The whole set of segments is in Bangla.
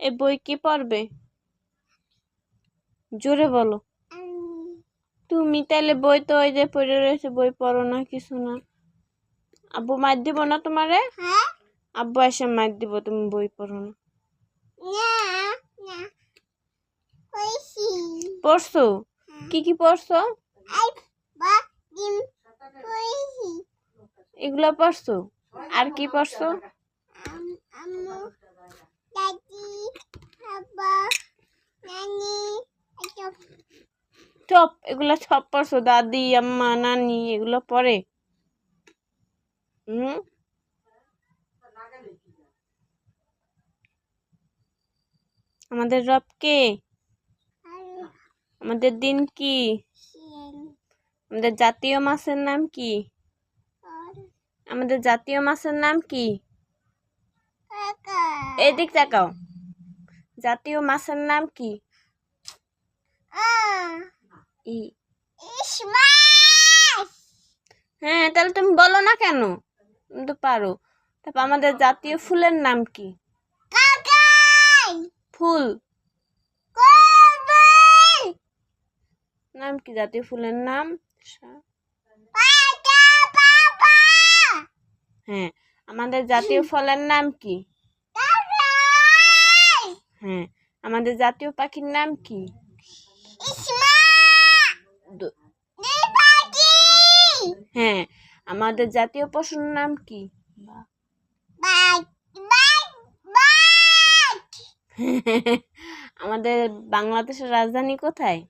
এ বই কি পড়বে? জোরে বলো। তুমি তাহলে বই তো ওই যে পড়ে রয়েছে বই পড়ো না কিছু না। আব্বু মার দিব না তোমারে? হ্যাঁ। আব্বু এসে মার দিব তুমি বই পড়ো না। পড়ছো। কি কি পড়ছো। এগুলো পড়ছো? আর কি পড়ছো আম আম্মু দাদি সব এগুলো সব পড়ছো দাদি আম্মা নানি এগুলো পড়ে হুম? আমাদের রব কে? আমাদের দিন কি? আমাদের জাতীয় মাছের নাম কি? আমাদের জাতীয় মাছের নাম কি? এদিক তাকাও। জাতীয় মাছের নাম কি? হ্যাঁ তাহলে তুমি বলো না কেন? তুমি তো পারো। তারপর আমাদের জাতীয় ফুলের নাম কি? ফুল। নাম কি জাতীয় ফুলের নাম? হ্যাঁ আমাদের জাতীয় ফলের নাম কি? হ্যাঁ আমাদের জাতীয় পাখির নাম কি? হ্যাঁ আমাদের জাতীয় পশুর নাম কি? আমাদের বাংলাদেশের রাজধানী কোথায়?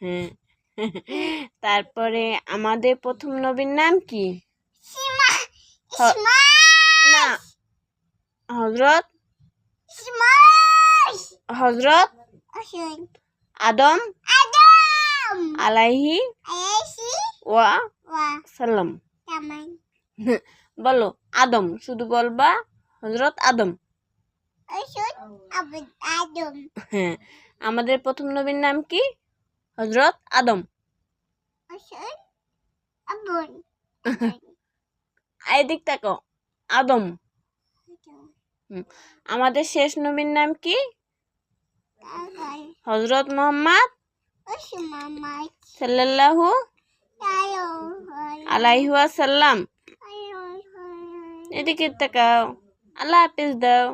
হ্যাঁ তারপরে আমাদের প্রথম নবীর নাম কি? না হজরত হজরত আদম আদম আলাইহি ওয়া সাল্লাম বলো আদম শুধু বলবা হজরত আদম হ্যাঁ আমাদের প্রথম নবীর নাম কি? হজরত আদম এদিক তাকো আদম। আমাদের শেষ নবীর নাম কি? হজরত মোহাম্মদ সাল্লাহু মামাই সাল্লাল্লাহু তায়ো আলাইহি এদিকে তাকাও। আল্লাহ হাফিজ দাও।